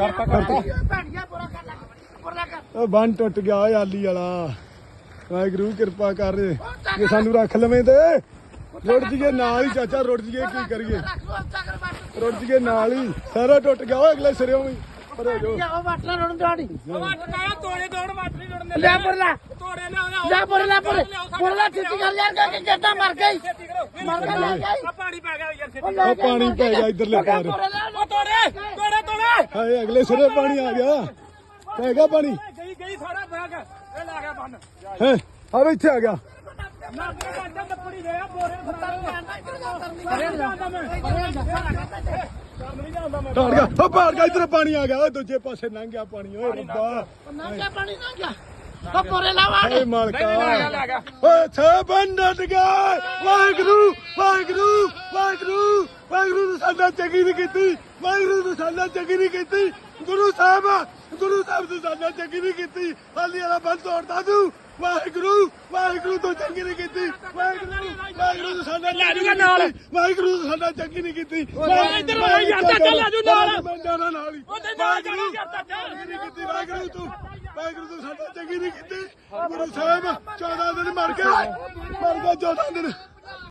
ਕਰਤਾ ਕਰਤਾ। ਉਹ ਬੰਨ ਟੁੱਟ ਗਿਆ ਓਏ ਆਲੀ ਵਾਲਾ। ਵਾਹਿਗੁਰੂ ਕਿਰਪਾ ਕਰ ਜੇ ਸਾਨੂੰ ਰੱਖ ਲਵੇਂ ਤੇ। ਰੁੜ ਜੀਏ ਨਾਲ ਹੀ ਚਾਚਾ ਰੁੜ ਜੀਏ ਕੀ ਕਰੀਏ। ਰੁੜ ਜੀਏ ਨਾਲ ਹੀ। ਸਾਰਾ ਟੁੱਟ ਗਿਆ ਓਏ ਅਗਲੇ ਸਿਰੇ ਵੀ। ਪਰੇ ਜੋ ਤੋੜੇ ਤੋੜ ਮੱਟ ਨਹੀਂ ਤੋੜਨੇ ਲੈ ਪਰ ਲੈ। ਤੋੜੇ ਲਿਆਓ ਲਿਆਓ। ਲੈ ਪਰ ਲੈ ਪਰ ਪਰ ਲੈ ਛੇਤੀ ਕਰ ਯਾਰ ਕਿ ਮਰ ਗਈ ਮਰ ਗਈ ਪਾਣੀ ਪੈ ਗਿਆ ਯਾਰ ਛੇਤੀ ਲੈ ਉਹ ਪਾਣੀ ਪੈ ਗਿਆ ਇਧਰਲੇ ਪਾਰ ਪਰ ਲੈ ਉਹ ਤੋੜੇ ਤੋੜੇ ਤੋੜੇ ਹਾਏ ਅਗਲੇ ਸਿਰੇ ਪਾਣੀ ਆ ਗਿਆ। ਪੈ ਗਿਆ ਪਾਣੀ? ਗਈ ਗਈ ਸਾਰਾ ਬੈਗ ਇਹ ਲਾ ਗਿਆ ਬੰਨ। ਹੈ ਆ ਵੀ ਇੱਥੇ ਆ ਗਿਆ। ਨਾ ਕੇ ਬੰਦਾ ਟੱਪੜੀ ਗਿਆ ਬੋਰੇ ਫੜਾ ਟਾੜ ਗਿਆ। ਉਹ ਪਾੜ ਗਿਆ ਇਧਰ ਪਾਣੀ ਆ ਗਿਆ। ਓਏ ਦੂਜੇ ਪਾਸੇ ਲੰਘ ਗਿਆ ਪਾਣੀ। ਓਏ ਰੱਬਾ। ਪਾਣੀ ਪਰੇ ਲਾਵਾ। ਹਾਏ ਮਾਲਕਾ। ਲੈ ਗਿਆ ਓਏ ਥੇ ਬੰਦਟ ਗਏ ਵਾਹਿਗੁਰੂ ਵਾਹਿਗੁਰੂ ਵਾਹਿਗੁਰੂ ਵਾਹਿਗੁਰੂ ਨੇ ਸਾਡਾ ਚੰਗੀ ਨਹੀਂ ਕੀਤੀ। ਵਾਹਿਗੁਰੂ ਨੇ ਸਾਡਾ ਚੰਗੀ ਨਹੀਂ ਕੀਤੀ। ਗੁਰੂ ਸਾਹਿਬ ਗੁਰੂ ਸਾਹਿਬ ਨੇ ਸਾਡਾ ਚੰਗੀ ਨਹੀਂ ਕੀਤੀ। ਹਾਲੀ ਵਾਲਾ ਬੰਦ ਤੋੜਦਾ ਤੂੰ ਵਾਹਿਗੁਰੂ ਵਾਹਿਗੁਰੂ ਤੋਂ ਚੰਗੀ ਨਹੀਂ ਕੀਤੀ। ਵਾਹਿਗੁਰੂ ਵਾਹਿਗੁਰੂ ਨੇ ਸਾਡਾ ਲੈ ਜਾਊਗਾ ਨਾਲ। ਵਾਹਿਗੁਰੂ ਨੇ ਸਾਡਾ ਚੰਗੀ ਨਹੀਂ ਕੀਤੀ। ਓਏ ਇੱਧਰ ਆ ਯਾਰ, ਚਾਚਾ ਲੈ ਜਾਊ ਨਾਲ। ਨਾਲ ਹੀ। ਕੀਤੀ। ਵਾਹਿਗੁਰੂ ਤੂੰ। ਵਾਹਿਗੁਰੂ ਤੂੰ ਸਾਡਾ ਚੰਗੀ ਨਹੀਂ ਕੀਤੀ। ਗੁਰੂ ਸਾਹਿਬ 14 ਦਿਨ ਮਰ ਗਏ। ਮਰ ਗਏ 14 ਦਿਨ।